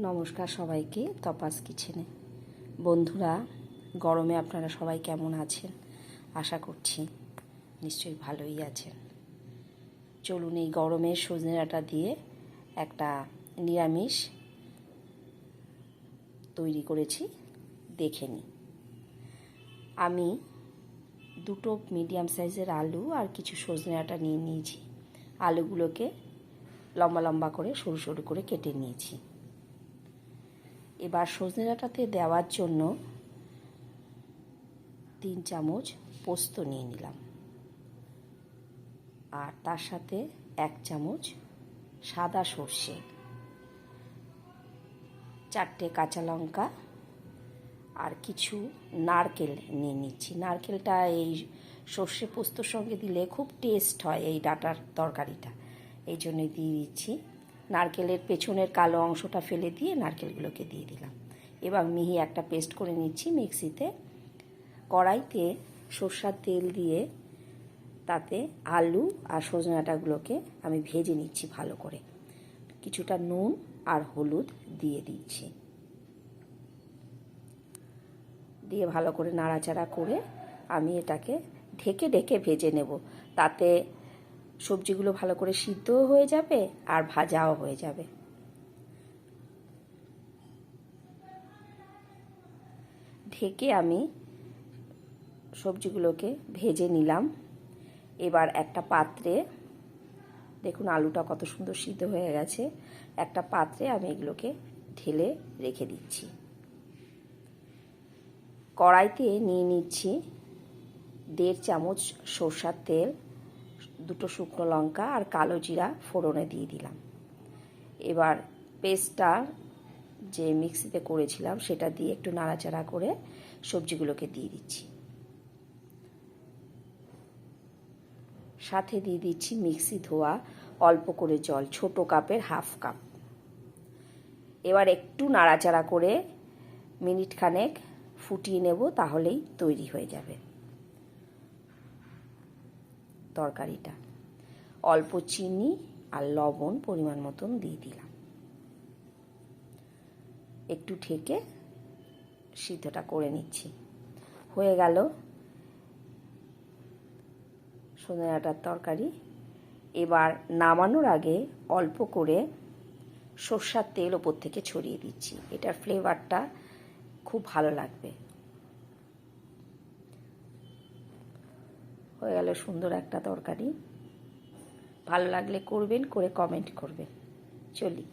নমস্কার সবাইকে তপাস কিচেনে। বন্ধুরা, গরমে আপনারা সবাই কেমন আছেন? আশা করছি নিশ্চয়ই ভালোই আছেন। চলুন এই গরমে সজনে দিয়ে একটা নিরামিষ তৈরি করেছি, দেখে নিই। আমি দুটো মিডিয়াম সাইজের আলু আর কিছু সজনে ডাঁটা নিয়ে নিয়েছি। আলুগুলোকে লম্বা লম্বা করে সরু সরু করে কেটে নিয়েছি। এবার সজনে ডাঁটাতে দেওয়ার জন্য তিন চামচ পোস্ত নিয়ে নিলাম। আর তার সাথে এক চামচ সাদা সর্ষে, চারটে কাঁচা লঙ্কা আর কিছু নারকেল নিয়ে নিচ্ছি। নারকেলটা এই সর্ষে পোস্তর সঙ্গে দিলে খুব টেস্ট হয় এই ডাটার তরকারিটা। এই জন্যই দিয়ে দিচ্ছি। নারকেলের পেছনের কালো অংশটা ফেলে দিয়ে নারকেলগুলোকে দিয়ে দিলাম। এবার মিহি একটা পেস্ট করে নিচ্ছি মিক্সিতে। কড়াইতে সর্ষার তেল দিয়ে তাতে আলু আর সজনে ডাঁটাগুলোকে আমি ভেজে নিচ্ছি ভালো করে। কিছুটা নুন আর হলুদ দিয়ে দিচ্ছি। দিয়ে ভালো করে নাড়াচাড়া করে আমি এটাকে ঢেকে ঢেকে ভেজে নেব। তাতে সবজিগুলো ভালো করে সিদ্ধও হয়ে যাবে আর ভাজাও হয়ে যাবে। ঢেকে আমি সবজিগুলোকে ভেজে নিলাম। এবার একটা পাত্রে, দেখুন আলুটা কত সুন্দর সিদ্ধ হয়ে গেছে, একটা পাত্রে আমি এগুলোকে ঢেলে রেখে দিচ্ছি। কড়াইতে নিয়ে নিচ্ছি দেড় চামচ সর্ষার তেল দুটো শুকনো লঙ্কা আর কালো জিরা ফোড়নে দিয়ে দিলাম। এবার পেস্টটা যে মিক্সিতে করেছিলাম, সেটা দিয়ে একটু নাড়াচাড়া করে সবজিগুলোকে দিয়ে দিচ্ছি। সাথে দিয়ে দিচ্ছি মিক্সি ধোয়া অল্প করে জল, ছোট কাপের হাফ কাপ। এবার একটু নাড়াচাড়া করে মিনিট খানেক ফুটিয়ে নেব, তাহলেই তৈরি হয়ে যাবে তরকারিটা। অল্প চিনি আর লবণ পরিমাণ মতন দিয়ে দিলাম। একটু ঠেকে সিদ্ধটা করে নিচ্ছি। হয়ে গেল ডাঁটার তরকারি। এবার নামানোর আগে অল্প করে সর্ষার তেল ওপর থেকে ছড়িয়ে দিচ্ছি। এটার ফ্লেভারটা খুব ভালো লাগবে। হয়ে গেল সুন্দর একটা তরকারি। ভালো লাগলে করবেন করে কমেন্ট করবেন। চলি।